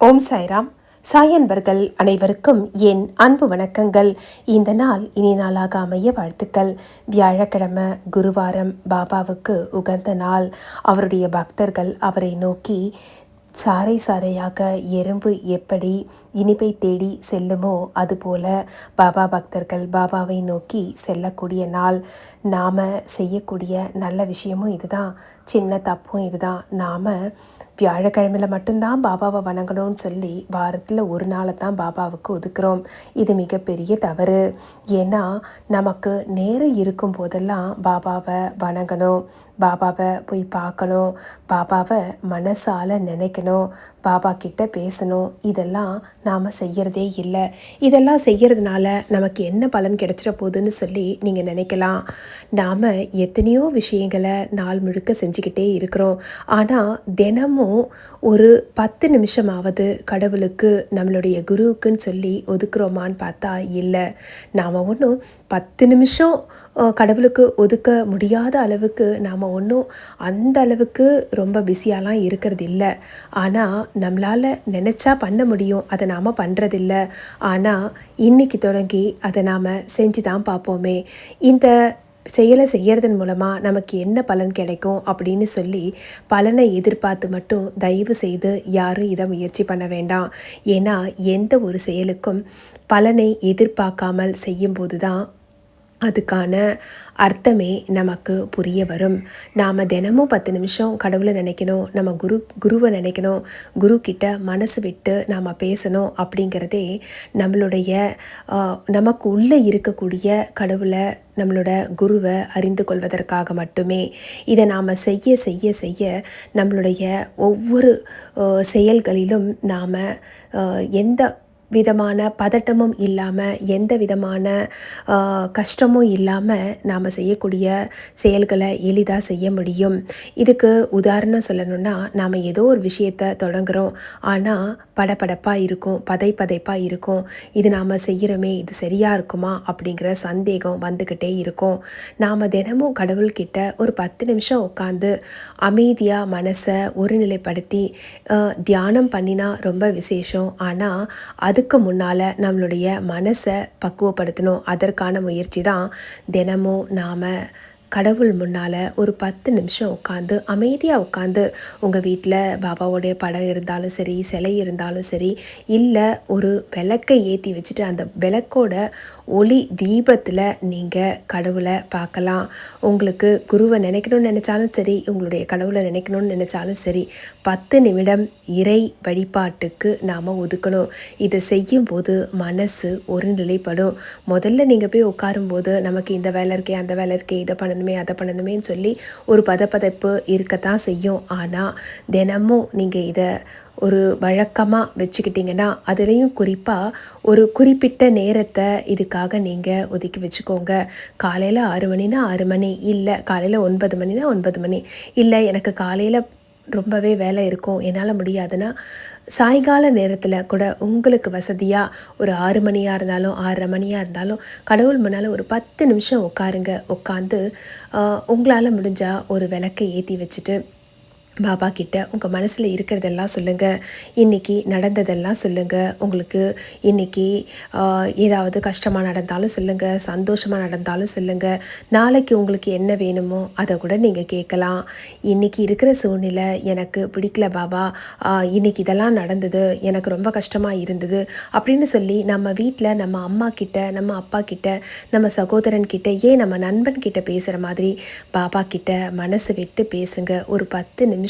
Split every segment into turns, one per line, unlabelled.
ஓம் சாய்ராம். சாயன்பர்கள் அனைவருக்கும் என் அன்பு வணக்கங்கள். இந்த நாள் இனி நாளாக அமைய வாழ்த்துக்கள். வியாழக்கிழமை குருவாரம் பாபாவுக்கு உகந்த நாள். அவருடைய பக்தர்கள் அவரை நோக்கி சாறை சாறையாக எறும்பு எப்படி இனிப்பை தேடி செல்லுமோ? அதுபோல பாபா பக்தர்கள் பாபாவை நோக்கி செல்லக்கூடிய நாள் நாம் செய்யக்கூடிய நல்ல விஷயமும் இதுதான். சின்ன தப்பும் இதுதான். நாம் வியாழக்கிழமையில் மட்டும்தான் பாபாவை வணங்கணும்னு சொல்லி வாரத்தில் ஒரு நாளை தான் பாபாவுக்கு ஒதுக்குறோம். இது மிகப்பெரிய தவறு. ஏன்னா நமக்கு நேரம் இருக்கும் போதெல்லாம் பாபாவை வணங்கணும். பாபாவை போய் பார்க்கணும். பாபாவை மனசால் நினைக்கணும். பாபா கிட்ட பேசணும். இதெல்லாம் நாம் செய்கிறதே இல்லை. இதெல்லாம் செய்கிறதுனால நமக்கு என்ன பலன் கிடைச்சிட போகுதுன்னு சொல்லி நீங்கள் நினைக்கலாம். நாம் எத்தனையோ விஷயங்களை நாள் முழுக்க செஞ்சுக்கிட்டே இருக்கிறோம். ஆனால் தினமும் ஒரு பத்து நிமிஷமாவது கடவுளுக்கு நம்மளுடைய குருவுக்குன்னு சொல்லி ஒதுக்குறோமான்னு பார்த்தா இல்லை. நாம் ஒன்றும் பத்து நிமிஷம் கடவுளுக்கு ஒதுக்க முடியாத அளவுக்கு நாம் ஒன்றும் அந்த அளவுக்கு ரொம்ப பிஸியாலாம் இருக்கிறது இல்லை. ஆனால் நம்மளால் நினச்சா பண்ண முடியும். அதை நாம் பண்ணுறதில்ல ஆனால் இன்னைக்கு தொடங்கி அதை நாம் செஞ்சு தான் பார்ப்போமே. இந்த செயலை செய்கிறதன் மூலமாக நமக்கு என்ன பலன் கிடைக்கும் அப்படின்னு சொல்லி பலனை எதிர்பார்த்து மட்டும் தயவு செய்து யாரும் இதை முயற்சி பண்ண வேண்டாம். ஏன்னா எந்த ஒரு செயலுக்கும் பலனை எதிர்பார்க்காமல் செய்யும்போது தான் அதுக்கான அர்த்தமே நமக்கு புரிய வரும். நாம் தினமும் பத்து நிமிஷம் கடவுளை நினைக்கணும் நம்ம குரு குருவை நினைக்கணும் குரு கிட்ட மனசு விட்டு நாம் பேசணும் அப்படிங்கிறதே நம்மளுடைய நமக்கு உள்ளே இருக்கக்கூடிய கடவுளை நம்மளோட குருவை அறிந்து கொள்வதற்காக மட்டுமே. இதை நாம் செய்ய செய்ய செய்ய நம்மளுடைய ஒவ்வொரு செயல்களிலும் நாம் எந்த விதமான பதட்டமும் இல்லாமல் எந்த விதமான கஷ்டமும் இல்லாமல் நாம் செய்யக்கூடிய செயல்களை எளிதாக செய்ய முடியும். இதுக்கு உதாரணம் சொல்லணும்னா நாம் ஏதோ ஒரு விஷயத்தை தொடங்குகிறோம் ஆனால் படபடப்பாக இருக்கும் பதை பதைப்பாக இருக்கும். இது நாம் செய்கிறோமே இது சரியாக இருக்குமா? அப்படிங்கிற சந்தேகம் வந்துக்கிட்டே இருக்கும். நாம் தினமும் கடவுள்கிட்ட ஒரு பத்து நிமிஷம் உட்காந்து அமைதியாக மனசை ஒருநிலைப்படுத்தி தியானம் பண்ணினா ரொம்ப விசேஷம். ஆனால் அது அதுக்கு முன்னால் நம்மளுடைய மனசை பக்குவப்படுத்தணும். அதற்கான முயற்சி தான் தினமும் நாம் கடவுள் முன்னால் ஒரு பத்து நிமிஷம் உட்காந்து அமைதியாக உட்காந்து உங்கள் வீட்டில் பாபாவோடைய படம் இருந்தாலும் சரி சிலை இருந்தாலும் சரி இல்லை ஒரு விளக்கை ஏற்றி வச்சுட்டு அந்த விளக்கோட ஒளி தீபத்தில் நீங்கள் கடவுளை பார்க்கலாம். உங்களுக்கு குருவை நினைக்கணும்னு நினச்சாலும் சரி உங்களுடைய கடவுளை நினைக்கணும்னு நினச்சாலும் சரி பத்து நிமிடம் இறை வழிபாட்டுக்கு நாம் ஒதுக்கணும். இதை செய்யும்போது மனசு ஒரு நிலைப்படும் முதல்ல நீங்கள் போய் உட்காரும்போது நமக்கு இந்த வேலை இருக்கே அந்த வேலை இருக்கே இதை பண்ண பண்ணணுமே அதை பண்ணணுமேன்னு சொல்லி ஒரு பதப்பதைப்பு இருக்கத்தான் செய்யும். ஆனால் தினமும் நீங்கள் இதை ஒரு வழக்கமாக வச்சுக்கிட்டிங்கன்னா அதுலேயும் குறிப்பாக ஒரு குறிப்பிட்ட நேரத்தை இதுக்காக நீங்கள் ஒதுக்கி வச்சுக்கோங்க. காலையில் ஆறு மணினா ஆறு மணி இல்லை காலையில் ஒன்பது மணினா ஒன்பது மணி இல்லை எனக்கு காலையில் ரொம்பவே வேலை இருக்கும். என்னால் முடியாதுன்னா சாயங்கால நேரத்தில் கூட உங்களுக்கு வசதியாக ஒரு ஆறு மணியாக இருந்தாலும் ஆறரை மணியாக இருந்தாலும் கடவுள் முன்னால் ஒரு பத்து நிமிஷம் உட்காருங்க. உட்காந்து உங்களால் முடிஞ்சால் ஒரு விளக்கை ஏற்றி வச்சுட்டு பாபா கிட்ட உங்கள் மனசில் இருக்கிறதெல்லாம் சொல்லுங்கள் இன்றைக்கி நடந்ததெல்லாம் சொல்லுங்கள் உங்களுக்கு இன்றைக்கி ஏதாவது கஷ்டமாக நடந்தாலும் சொல்லுங்கள் சந்தோஷமாக நடந்தாலும் சொல்லுங்கள் நாளைக்கு உங்களுக்கு என்ன வேணுமோ அதை கூட நீங்கள் கேட்கலாம். இன்றைக்கி இருக்கிற சூழ்நிலை எனக்கு பிடிக்கல பாபா. இன்றைக்கி இதெல்லாம் நடந்தது. எனக்கு ரொம்ப கஷ்டமாக இருந்தது அப்படின்னு சொல்லி நம்ம வீட்டில் நம்ம அம்மா கிட்ட நம்ம அப்பா கிட்ட நம்ம சகோதரன் கிட்ட ஏன் நம்ம நண்பன் கிட்ட பேசுகிற மாதிரி பாபா கிட்ட மனசு விட்டு பேசுங்க. ஒரு பத்து நிமிஷம்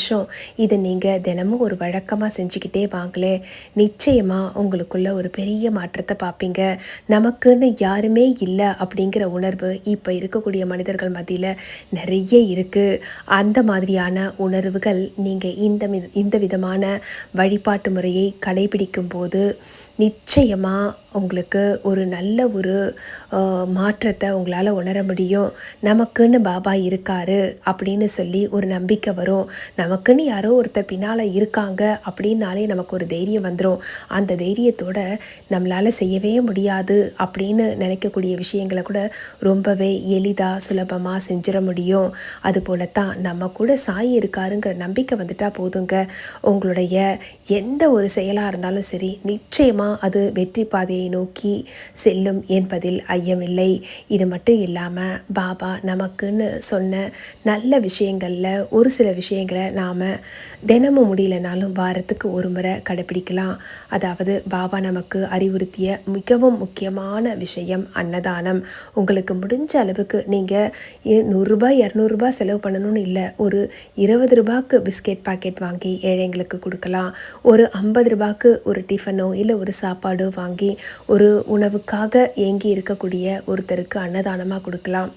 இதை நீங்கள் தினமும் ஒரு வழக்கமாக செஞ்சுக்கிட்டே வாங்களேன் நிச்சயமாக உங்களுக்குள்ள ஒரு பெரிய மாற்றத்தை பார்ப்பீங்க. நமக்குன்னு யாருமே இல்லை அப்படிங்கிற உணர்வு இப்போ இருக்கக்கூடிய மனிதர்கள் மத்தியில் நிறைய இருக்குது அந்த மாதிரியான உணர்வுகள் நீங்கள் இந்த வி- இந்த விதமான வழிபாட்டு முறையை கடைபிடிக்கும் போது நிச்சயமாக உங்களுக்கு ஒரு நல்ல ஒரு மாற்றத்தை உங்களால் உணர முடியும். நமக்குன்னு பாபா இருக்காரு அப்படின்னு சொல்லி ஒரு நம்பிக்கை வரும். நமக்குன்னு யாரோ ஒருத்தர் பின்னால் இருக்காங்க அப்படின்னாலே நமக்கு ஒரு தைரியம் வந்துடும் அந்த தைரியத்தோட நம்மளால் செய்யவே முடியாது அப்படின்னு நினைக்கக்கூடிய விஷயங்களை கூட ரொம்பவே எளிதாக சுலபமாக செஞ்சிட முடியும். அதுபோல தான் நம்ம கூட சாய் இருக்காருங்கிற நம்பிக்கை வந்துட்டால் போதுங்க. உங்களுடைய எந்த ஒரு செயலாக இருந்தாலும் சரி நிச்சயமாக அது வெற்றி பாதையை நோக்கி செல்லும் என்பதில் ஐயமில்லை. இது மட்டும் இல்லாமல் பாபா நமக்குன்னு சொன்ன நல்ல விஷயங்களில் ஒரு சில விஷயங்களை நாம் தினமும் முடியலனாலும் வாரத்துக்கு ஒரு முறை கடைப்பிடிக்கலாம். அதாவது பாபா நமக்கு அறிவுறுத்திய மிகவும் முக்கியமான விஷயம் அன்னதானம். உங்களுக்கு முடிஞ்ச அளவுக்கு நீங்கள் நூறுரூபா இரநூறுபா செலவு பண்ணணும்னு இல்லை. ஒரு இருபது ரூபாய்க்கு பிஸ்கெட் பாக்கெட் வாங்கி ஏழைங்களுக்கு கொடுக்கலாம். ஒரு ஐம்பது ரூபாய்க்கு ஒரு டிஃபனோ இல்லை ஒரு சாப்பாடு வாங்கி ஒரு உணவுக்காக ஏங்கி இருக்கக்கூடிய ஒருத்தருக்கு அன்னதானமாக கொடுக்கலாம்.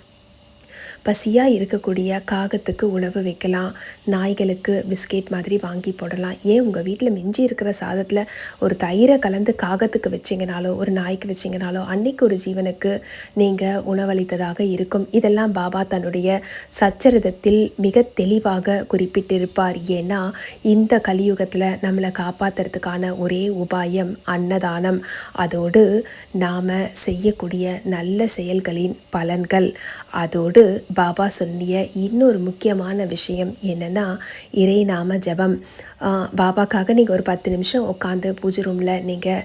பசியாக இருக்கக்கூடிய காகத்துக்கு உணவு வைக்கலாம். நாய்களுக்கு பிஸ்கெட் மாதிரி வாங்கி போடலாம். ஏன் உங்கள் வீட்டில் மிஞ்சி இருக்கிற சாதத்தில் ஒரு தயிரை கலந்து காகத்துக்கு வச்சிங்கனாலோ ஒரு நாய்க்கு வச்சிங்கனாலோ அன்னைக்கு ஒரு ஜீவனுக்கு நீங்கள் உணவளித்ததாக இருக்கும். இதெல்லாம் பாபா தன்னுடைய சச்சரிதத்தில் மிக தெளிவாக குறிப்பிட்டிருப்பார். ஏன்னா இந்த கலியுகத்தில் நம்மளை காப்பாற்றுறதுக்கான ஒரே உபாயம் அன்னதானம். அதோடு நாம் செய்யக்கூடிய நல்ல செயல்களின் பலன்கள். அதோடு பாபா சொல்லிய இன்னொரு முக்கியமான விஷயம் என்னென்னா இறை நாம ஜபம். பாபாக்காக நீங்கள் ஒரு பத்து நிமிஷம் உட்காந்து பூஜை ரூமில் நீங்கள்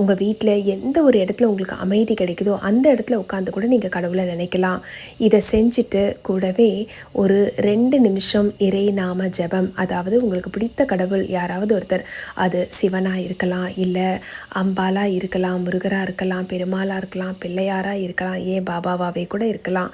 உங்கள் வீட்டில் எந்த ஒரு இடத்துல உங்களுக்கு அமைதி கிடைக்குதோ அந்த இடத்துல உட்காந்து கூட நீங்கள் கடவுளை நினைக்கலாம். இதை செஞ்சுட்டு கூடவே ஒரு ரெண்டு நிமிஷம் இறை நாம ஜபம். அதாவது உங்களுக்கு பிடித்த கடவுள் யாராவது ஒருத்தர் அது சிவனாக இருக்கலாம் இல்லை அம்பாலாக இருக்கலாம் முருகராக இருக்கலாம் பெருமாளாக இருக்கலாம் பிள்ளையாராக இருக்கலாம் ஏன் பாபாவாகவே கூட இருக்கலாம்.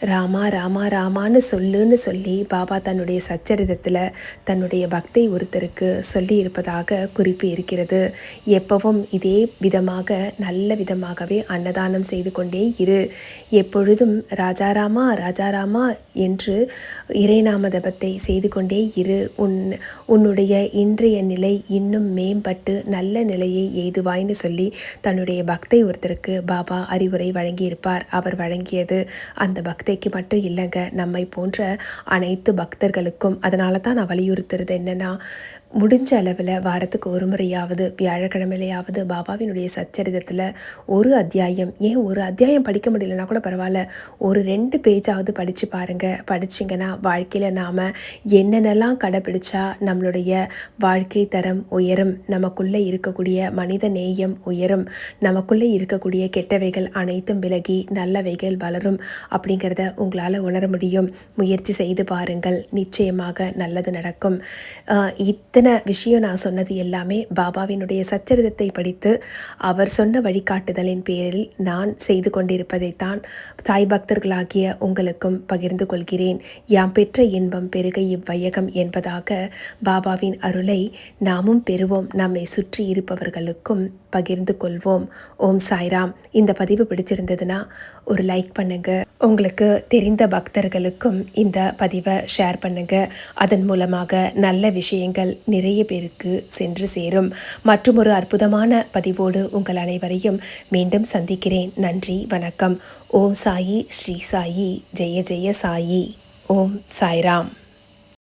ராமா ராமா ராமான்னு சொல்லுன்னு சொல்லி பாபா தன்னுடைய சச்சரிதத்தில் தன்னுடைய பக்தை ஒருத்தருக்கு சொல்லி இருப்பதாக குறிப்பு இருக்கிறது. எப்பவும் இதே விதமாக நல்ல விதமாகவே அன்னதானம் செய்து கொண்டே இரு. எப்பொழுதும் ராஜாராமா ராஜாராமா என்று இறைநாம தபத்தை செய்து கொண்டே இரு. உன் உன்னுடைய இன்றைய நிலை இன்னும் மேம்பட்டு நல்ல நிலையை எய்துவாய்னு சொல்லி தன்னுடைய பக்தை ஒருத்தருக்கு பாபா அறிவுரை வழங்கியிருப்பார். அவர் வழங்கியது அந்த பக்தி பக்தைக்கு மட்டும் இல்லைங்க. நம்மை போன்ற அனைத்து பக்தர்களுக்கும் அதனால தான் நான் வலியுறுத்துறது என்னென்னா முடிஞ்ச அளவில் வாரத்துக்கு ஒரு முறையாவது வியாழக்கிழமையிலையாவது பாபாவினுடைய சச்சரிதத்தில் ஒரு அத்தியாயம் ஏன் ஒரு அத்தியாயம் படிக்க முடியலனா கூட பரவாயில்ல ஒரு ரெண்டு பேஜாவது படித்து பாருங்கள் படிச்சிங்கன்னா வாழ்க்கையில் நாம் என்னென்னலாம் கடைப்பிடிச்சா நம்மளுடைய வாழ்க்கை தரம் உயரும் நமக்குள்ளே இருக்கக்கூடிய மனித நேயம் உயரும் நமக்குள்ளே இருக்கக்கூடிய கெட்டவைகள் அனைத்தும் விலகி நல்லவைகள் வளரும் அப்படிங்கிறத உங்களால் உணர முடியும். முயற்சி செய்து பாருங்கள். நிச்சயமாக நல்லது நடக்கும். இத்த இத்தனை விஷயம் நான் சொன்னது எல்லாமே பாபாவினுடைய சச்சரிதத்தை படித்து அவர் சொன்ன வழிகாட்டுதலின் பேரில் நான் செய்து கொண்டிருப்பதைத்தான் தாய் பக்தர்களாகிய உங்களுக்கும் பகிர்ந்து கொள்கிறேன். யாம் பெற்ற இன்பம் பெருக இவ்வையகம் என்பதாக பாபாவின் அருளை நாமும் பெறுவோம். நம்மை சுற்றி இருப்பவர்களுக்கும் பகிர்ந்து கொள்வோம் ஓம் சாய்ராம். இந்த பதிவு பிடிச்சிருந்ததுன்னா ஒரு லைக் பண்ணுங்க. உங்களுக்கு தெரிந்த பக்தர்களுக்கும் இந்த பதிவை ஷேர் பண்ணுங்க. அதன் மூலமாக நல்ல விஷயங்கள் நிறைய பேருக்கு சென்று சேரும். மற்றும் ஒரு அற்புதமான பதிவோடு உங்கள் அனைவரையும் மீண்டும் சந்திக்கிறேன். நன்றி வணக்கம். ஓம் சாயி ஸ்ரீ சாயி. ஜெய ஜெய சாயி. ஓம் சாய்ராம்.